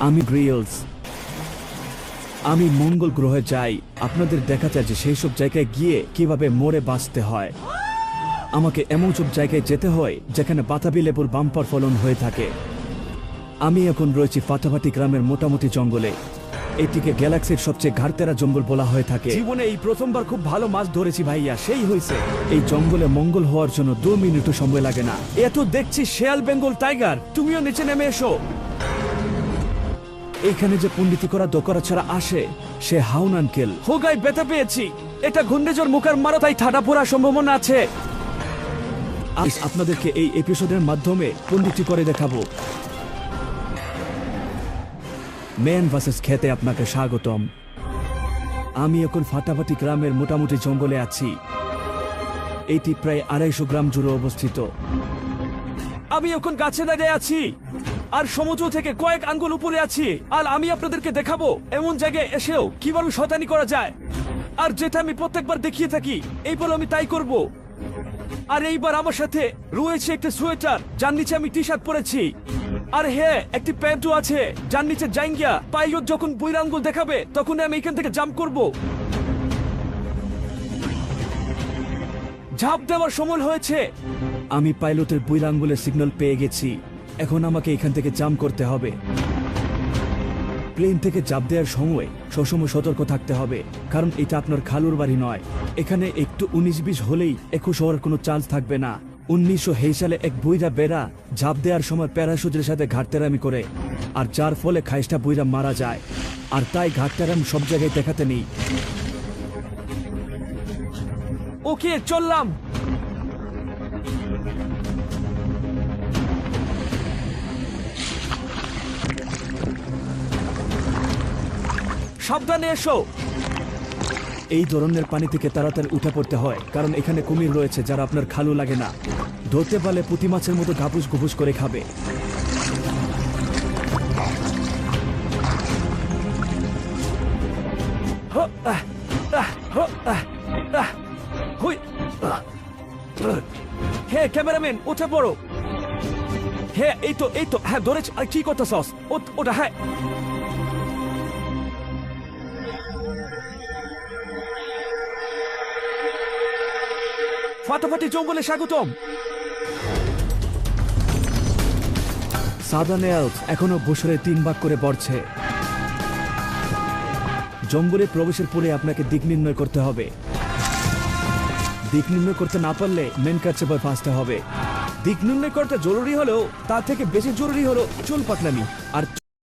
আমি গ্রিলস। আমি মঙ্গল গ্রহে যাই। আপনাদের দেখা যায় যে সেই সব জায়গায় গিয়ে কীভাবে মরে বাঁচতে হয়। আমাকে এমন সব জায়গায় যেতে হয় যেখানে বাতাবি লেবুর বাম্পার ফলন হয়ে থাকে। আমি এখন রয়েছি ফাটাফাটি গ্রামের মোটামুটি জঙ্গলে। এটিকে গ্যালাক্সির সবচেয়ে ঘাড়তেরা জঙ্গল বলা হয়ে থাকে। জীবনে এই প্রথমবার খুব ভালো মাছ ধরেছি ভাইয়া সেই হয়েছে। এই জঙ্গলে মঙ্গল হওয়ার জন্য দু মিনিটও সময় লাগে না। এত দেখছি শেয়াল বেঙ্গল টাইগার তুমিও নিচে নেমে এসো। এইখানে যে পণ্ডিতি করা দোকরা ছাড়া আসে সে হাউন আঙ্কেল। হোগাই ব্যথা পেয়েছি। এটা ঘূর্ণিঝড় মুখের মারো তাই ঠাডা পড়ার সম্ভাবনা আছে। আজ আপনাদেরকে এই এপিসোডের মাধ্যমে পণ্ডিতি করে দেখাবো। ম্যান ভার্সেস খেতে আপনাকে স্বাগতম। আমি এখন ফাটাফাটি গ্রামের মোটামুটি জঙ্গলে আছি। এটি প্রায় আড়াইশো গ্রাম জুড়ে অবস্থিত। আমি এখন গাছে দাঁড়িয়ে আছি। আর সমুদ্র থেকে কয়েক আঙ্গুল উপরে আছি। আর আমি আপনাদেরকে দেখাবো, এমন জায়গায় এসেও কীভাবে শতানি করা যায়। আর যেটা আমি প্রত্যেকবার দেখিয়ে থাকি এইবার আমি তাই করব। আর এইবার আমার সাথে রয়েছে একটা সোয়েটার, যার নিচে আমি টি শার্ট পরেছি। আর হ্যাঁ একটি প্যান্টও আছে, যার নিচে জাইঙ্গিয়া পাইলট যখন বইরা আঙ্গুল দেখাবে তখন আমি এখান থেকে জাম্প করব। ঝাঁপ দেওয়ার সময় হয়েছে। আমি পাইলটের বইরা আঙ্গুলের সিগন্যাল পেয়ে গেছি। এখন আমাকে এখান থেকে জাম্প করতে হবে। প্লেন থেকে চাপ দেওয়ার সময় সবসময় সতর্ক থাকতে হবে, কারণ এটা আপনার খালুর বাড়ি নয়। এখানে একটু উনিশ বিশ হলেই একুশ হওয়ার কোনো চান্স থাকবে না। উনিশশো সালে এক বইরা বেড়া ঝাঁপ দেওয়ার সময় প্যারাশুটের সাথে ঘাটতেরামি করে, আর যার ফলে খাইস্টা বইরা মারা যায়। আর তাই ঘাটতেরাম সব জায়গায় দেখাতে নেই। ওকে, চললাম! সাবধানে এসো। এই ধরনের পানি থেকে তাড়াতাড়ি উঠে পড়তে হয় কারণ এখানে কুমির রয়েছে যারা আপনার খালু লাগে না। ধরতে পারলে পুঁটি মাছের মতো ঘাপুস ঘুপুস করে খাবে। হ, ক্যামেরাম্যান উঠে পড়ো। হ্যাঁ এই তো এই তো হ্যাঁ ধরেছি। আর কি করতে সস ওটা হ্যাঁ। ফাটাফাটি জঙ্গলে স্বাগতম। সাদা নেয়ালস এখনও বছরে তিন ভাগ করে বড়ছে। জঙ্গলে প্রবেশের পরে আপনাকে দিক নির্ণয় করতে হবে। দিক নির্ণয় করতে না পারলে মেন ভয় ফাঁসতে হবে। দিক নির্ণয় করতে জরুরি হলেও তার থেকে বেশি জরুরি হলো চুল পাকনামি। আর